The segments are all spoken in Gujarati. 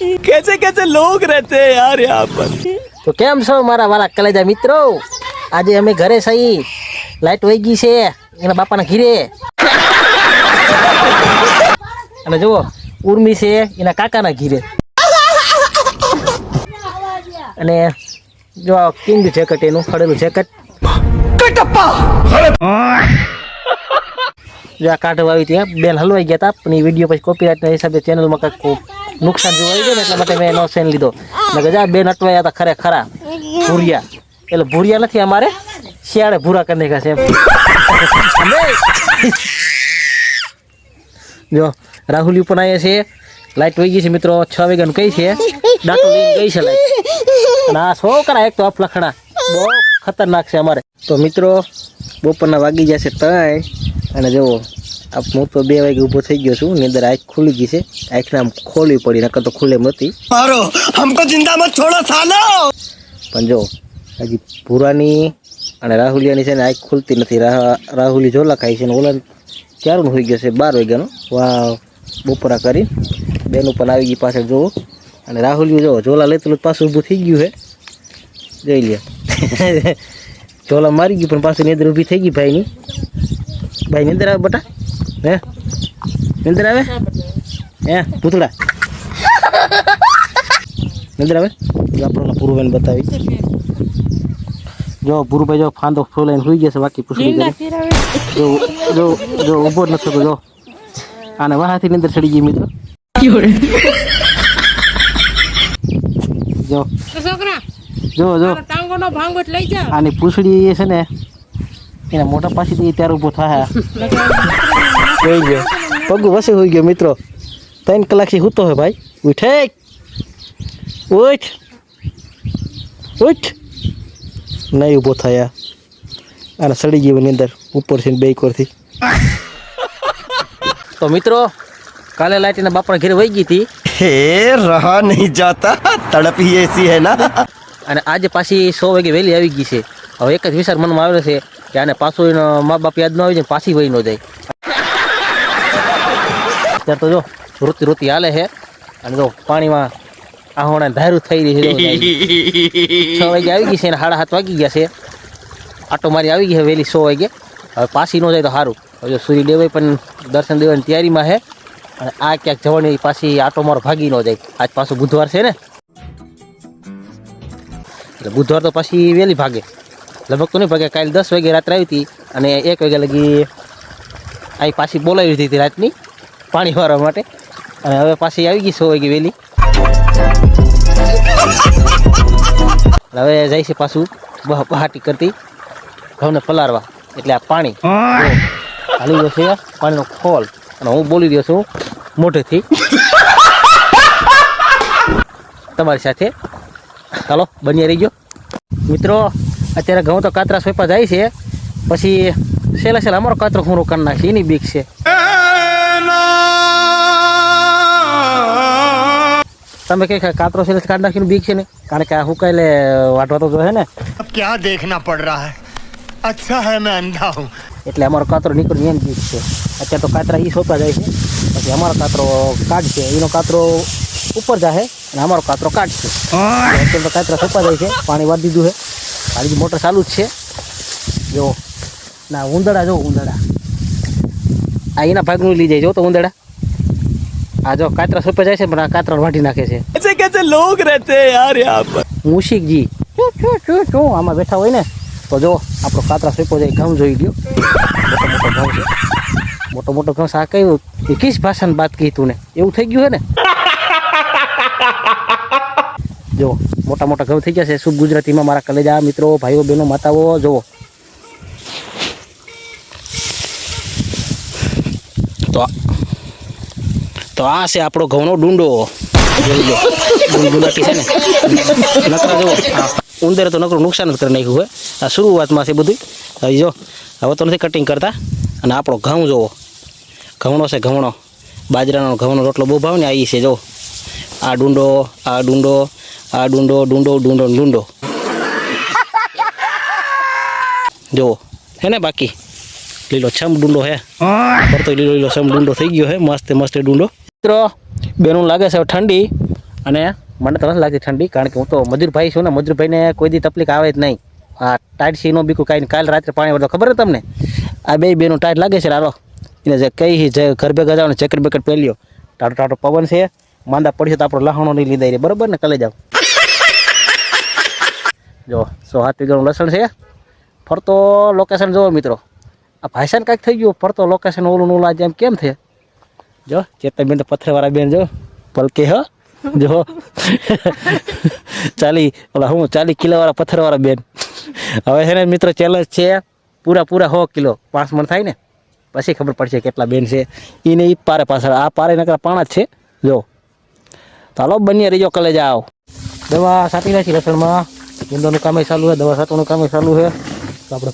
कैसे कैसे लोग रहते हैं यार यहाँ पर તો કેમ છો મારા વાલા કલેજા મિત્રો આજે અમે ઘરે સહી લાઈટ વહી ગઈ છે એના બાપાના ઘીરે અને જુઓ ઉર્મી છે એના કાકાના ઘીરે અને જો આ કિંગ જેકેટ એનું ફળેલું જેકેટ જો આ કાઢવા આવી ત્યાં બેન હલવાઈ ગયા હતા પણ એ વીડિયો પછી કોપીરાઇટના હિસાબે ચેનલમાં કંઈક નુકસાન જેવું આવી ગયું ને, એટલા માટે મેં એનો સેન લીધો. નકર જા બેન અટવાયા હતા ખરે, ખરા. ભૂરિયા. એટલે ભૂરિયા નથી અમારે, શિયાળે ભૂરા કરી નાખ્યા છે. જો, રાહુલ પણ આવ્યા છે. લાઈટ વહી ગઈ છે મિત્રો, છ વાગ્યાનું કઈ છે? દાંતો ગઈ છે લાઈટ ના છોકરા એક તો અફલખણા બહુ ખતરનાક છે અમારે. તો મિત્રો બપોરના વાગી જશે ત્રણ અને જુઓ હું તો બે વાગે ઊભો થઈ ગયો છું. નીંદર આંખ ખુલી ગઈ છે. આંખને આમ ખોલવી પડી નકર તો ખુલે નથી મારો હમકો જિંદા મત છોડો સાલો! પણ જો હજી ભૂરાની અને રાહુલિયાની છે ને આંખ ખુલતી નથી. રાહુલી ઝોલા ખાય છે ને ઓલા ક્યારનું હોઈ ગયો છે? બાર વાગ્યાનો. વાવ બપોરા કરી. બેન ઉપર આવી ગઈ પાછળ જુઓ. અને રાહુલિયું જુઓ ઝોલા લેતું પાછું ઊભું થઈ ગયું છે. જોઈ લે ઝોલા મારી ગયું પણ પાછું નિંદર ઊભી થઈ ગઈ ભાઈની. ભાઈ નિંદર આવે બટા? હે? નિંદર આવે? હે પૂતળા નિંદર આવે? આપણને પૂર્વબેન બતાવી. જો પૂરુભાઈ જો ફાંદો ફોલાઈને સુઈ જશે બાકી પૂછડી કરી જો જો જો ઊભો જ નથી થતો જો. આને વાહાથી ની અંદર ચડી ગઈ મિત્રો. જો. છોકરા જો જો. તાંગોનો ભાંગોટ લઈ જા. આની પૂછડી એ છે ને એના મોટા પાસેથી ત્યારે ઊભો થાય. જોઈ ગયો પગ વસે હોઈ ગયો મિત્રો. ત્રણ કલાકથી સૂતો હોય ભાઈ. ઉઠે. ઉઠ. ઉઠ. નહીં ઊભો થયા. અને સડી ગયો એની અંદર ઉપરથી બે કોરથી તો મિત્રો કાલે લાઈટ એના બાપના ઘેર વહી ગઈ હતી. હે રહા નહીં જાતા. તડપ એસી હે ના. અને આજે પાછી સો વાગે વહેલી આવી ગઈ છે. હવે એક જ વિચાર મનમાં આવ્યો છે કે આને પાછું એનો મા બાપ યાદ ન આવી જાય પાછી વહી ન જાય. અત્યારે તો જો રોતી રોતી હાલે છે. અને જો પાણીમાં આહોણા ધારું થઈ રહી છે છ વાગે આવી ગઈ છે અને સાડા સાત વાગી ગયા છે. આટો મારી આવી ગઈ છે વહેલી સો વાગે. હવે પાછી ન જાય તો સારું. હવે સૂર્ય દેવાય પણ દર્શન દેવાની તૈયારીમાં છે. અને આ ક્યાંક જવાની પાછી આટો મારો ભાગી ન જાય. આજ પાછું બુધવાર છે ને? એટલે બુધવાર તો પાછી વહેલી ભાગે. લગભગ તો નહીં ભાગે કાલે દસ વાગે રાત્રે આવી હતી અને એક વાગ્યા લગી અહીં પાછી બોલાવી દીધી હતી રાતની પાણી વાળવા માટે. અને હવે પાછી આવી ગઈ સો વાગે વહેલી. હવે જાય છે પાછું બહ- બહાટી કરતી. ઘઉંને પલારવા એટલે આ પાણી. હાલી ગયો છે પાણીનો ખોલ. અને હું બોલી રહ્યો છું મોઢેથી. તમારી સાથે ચાલો બની રહી ગયો મિત્રો અત્યારે ઘઉં તો કાતરા સોપા જાય છે. પછી છેલ્લે છેલ્લે અમારો કાતરો હું કરી નાખી એની બીક છે. તમે કઈ કાતરો છેલ્લે કાઢી નાખીને બીક છે ને? કારણ કે હું કઈ વાટવા તો જોઈએ ને? ક્યાં દેખના પડ રહા હૈ અચ્છા હૈ મેં અંધા હું એટલે અમારો કાતરો નીકળી એની બીક છે. અત્યારે તો કાતરા એ સોપા જાય છે. પછી અમારો કાતરો કાઢશે એનો કાતરો ઉપર જાહે અને અમારો કાતરો કાઢશે. અત્યારે કાતરા થપા જાય છે પાણી વાળી દીધું છે. મારી મોટર ચાલુ જ છે. જો ના ઉંદડા જો ઉંદડા આ એના ભાગનું લઈ જાય જો તો ઉંદડા આ જો કાતરા સોપે જાય છે પણ આ કાતરા વાટી નાખે છે. કેસે કેસે લોગ રહેતે યાર યહાં પર. મુશિકજી. શું આમાં બેઠા હોય ને તો જો આપણો કાતરા સોપો જાય ઘઉં જોઈ ગયો મોટો મોટો ઘઉં મોટો મોટો ઘઉં આ કહ્યું એ કિસ ભાષાની બાત કહી તું ને. એવું થઈ ગયું હે ને? જો, મોટા મોટા ઘઉં થઈ ગયા છે. શુભ ગુજરાતીમાં મારા કલેજા, મિત્રો, ભાઈઓ, બહેનો, માતાઓ, જુઓ. તો તો આ છે આપણો ઘઉંનો ડુંડો. જોઈ છે ને. ઉંદરે તો નકરું નુકસાન જ કરી નાખ્યું હોય. આ શરૂઆતમાં છે બધું હવે જો, હવે તો નથી કટિંગ કરતા. અને આપણો ઘઉં જુઓ. ઘઉંનો છે ઘઉંનો. બાજરાનો ઘઉંનો રોટલો બહુ ભાવ ને આવી છે જો આ ડુંડો આ ડુંડો આ ડુંડો ડુંડો ડુંડો ડુંડો જુઓ હે ને બાકી લીલો છમ ડુંડો હે તો લીલો લીલો છમ ડુંડો થઈ ગયો હે મસ્ત મસ્ત ડુંડો મિત્રો બેનું લાગે છે ઠંડી અને મને તો નથી લાગતી ઠંડી કારણ કે હું તો મજૂરભાઈ છું ને મજૂરભાઈને કોઈ દી તકલીફ આવે જ નહીં. આ ટાઈટ સીનો બીકું કાંઈ કાલ રાત્રે પાણી વળતો. ખબર છે તમને? આ બે બેનું ટાઈટ લાગે છે રારો એને જે કઈ જે ઘર ભેગા જાવ ને ચેકર બેકર પહેલ્યો ટાટો ટાટો પવન છે. માંદા પડશે તો આપણો લહાણો નહીં લીધા બરોબર ને? કલે જાવ જો, સો હાથ વીઘાનું લસણ છે. ફરતો લોકેશન જુઓ મિત્રો. આ ભાષાને કાંઈક થઈ ગયું, ફરતો લોકેશન ઓલું ઓલું આજે એમ કેમ છે? જો ચેતનબેન તો પથ્થરવાળા બેન જો. પલકે હ. જો. ચાલી, ઓલા હું, ચાલી કિલોવાળા પથ્થરવાળા બેન. હવે છે ને મિત્રો ચેલેન્જ છે, પૂરા પૂરા સો કિલો. પાંચ મણ થાય ને. પછી ખબર પડશે કેટલા બેન છે. એને એ પારે પાછળ. આ પારે નકરા પાણા જ છે. જો. ચાલો બની રહીજો કલે જાઓ દવા સાટી નાખી લસણમાં. ઈંદોનું કામે ચાલુ છે, દવા સાટવાનું કામે ચાલુ છે. તો આપણે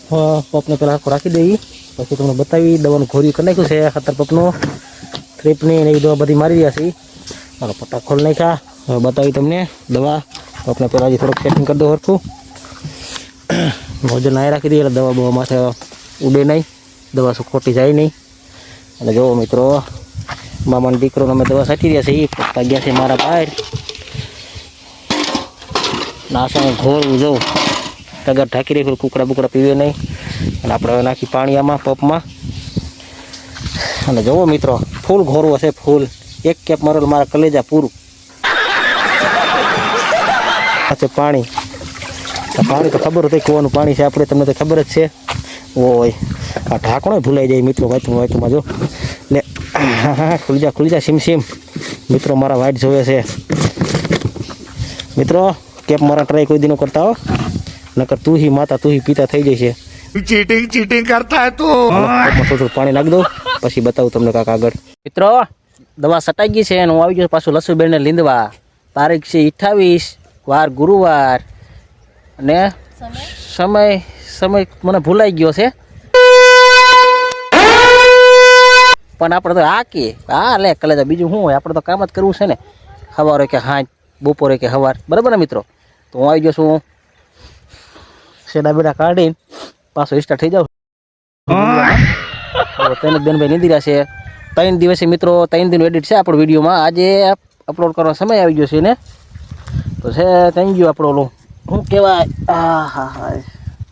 પપને પહેલાં આખું રાખી દઈએ. પછી તમને બતાવી, દવાનું ઘોરી કરી નાખ્યું છે, ખાતર પપનું. થ્રીપની ને એવી દવા બધી મારી રહ્યા છે. મારો પટ્ટા ખોલ નાખ્યા. હવે બતાવી તમને દવા. પપને પહેલાં હજી થોડુંક સેટિંગ કરી દો હરખું. ભોજન નાહી રાખી દઈએ, એટલે દવા બવા માથે ઉડે નહીં. દવા શું ખોટી જાય નહીં. અને જુઓ મિત્રો, મામાનો દીકરોને અમે દવા સાચી રહ્યા છીએ. એ પપ્પા ગયા છે મારા બહાર. નાસણ ઘોરવું જવું ટગર ઢાંકી રાખ્યું કુકડા બુકડા પીવે નહીં. અને આપણે હવે નાખી પાણી આમાં પપમાં. અને જુઓ મિત્રો, ફૂલ ઘોરવું હશે, ફૂલ. એક કેપ મરેલ મારા કલેજા પૂરું. સાથે પાણી. પાણી તો ખબર હતી કૂવાનું પાણી છે આપણે, તમને તો ખબર જ છે. ઓય, આ ઢાંકણો ભૂલાઈ જાય મિત્રો વાંચું વાંચુંમાં જો. હા ખુલી જા ખુલી જા સીમ સીમ. મિત્રો, મારા વાઇટ જોવે છે. મિત્રો કેપ મારા ટ્રાય કોઈ દીનો કરતા હો. નકર તું હી માતા તું હી પિતા થઈ જશે ચીટિંગ ચીટિંગ કરતા હે તું. થોડું પાણી નાખ દો પછી બતાવું તમને કાકા આગળ. મિત્રો દવા સટાઈ ગઈ છે અને હું આવી ગયો પાછું લસુબેનને લીંદવા. તારીખ છે અઠ્ઠાવીસ વાર ગુરુવાર. અને સમય સમય મને ભૂલાઈ ગયો છે. પણ આપણે તો આ કે હા લે કલે બીજું શું હોય? આપણે તો કામ જ કરવું છે ને. સવારે કે હા બપોરે કે સવાર. બરાબર ને મિત્રો? તો હું આવી ગયો છું. સેડા બેડા કાઢીને પાછો સ્ટાર્ટ થઈ જાઉં. તેને બેનભાઈ નીંદી રહ્યા છે. ત્રણ દિવસે મિત્રો ત્રણ દિન એડિટ છે આપણો વિડીયોમાં. આજે અપલોડ કરવાનો સમય આવી ગયો છે ને? તો છે થઈ ગયું આપણો ઓલું. શું કહેવાય આ હા હા.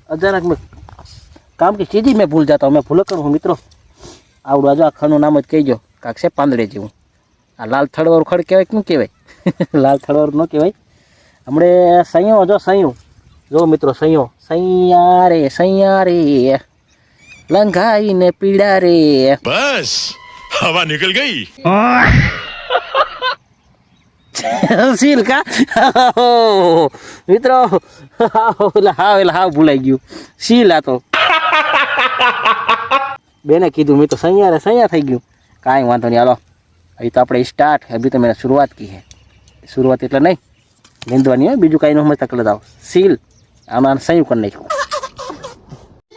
અચાનક મેં કામ કે ચીજી મેં ભૂલ જતા મેં ભૂલ કરું હું મિત્રો. આવડું આજુ આખાનું ખાનું નામ જ કહેજો કાંક છે પાંદડે જેવું. આ લાલ થડવાળું ખડ કહેવાય શું કહેવાય? લાલ થડવાળું ન કહેવાય. हमें सैयो जो सैयो जो मित्रों सैयो सैया रे सैया रे लंघाई ने पीड़ा रे बस हवा निकल गई सील का मित्रों लहाव लहाव भूलाई गयो सील आ तो बेने कीधु मैं तो सैया रे सैया थी गयो कहीं वो नहीं हलो अभी तो अपने स्टार्ट अभी तो मैंने शुरुआत की है शुरुआत इतना नहीं નીંદવાની હોય, બીજું કાંઈ ન સમજતા કલર આવો. સીલ. આમાં સંયું કરી નાખ્યું.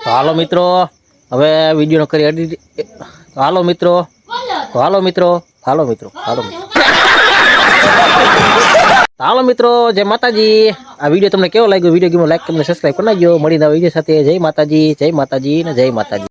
હાલો મિત્રો, હવે વિડીયોનો કરી એડિટ હાલો મિત્રો હાલો મિત્રો હાલો મિત્રો હાલો મિત્રો. હાલો મિત્રો, જય માતાજી. આ વીડિયો તમને કેવો લાગ્યો? વીડિયો ગેમ લાઈક તમને સબસ્ક્રાઈબ કરી નાખજો. મળીને વીડિયો સાથે. જય માતાજી જય માતાજી ને જય માતાજી.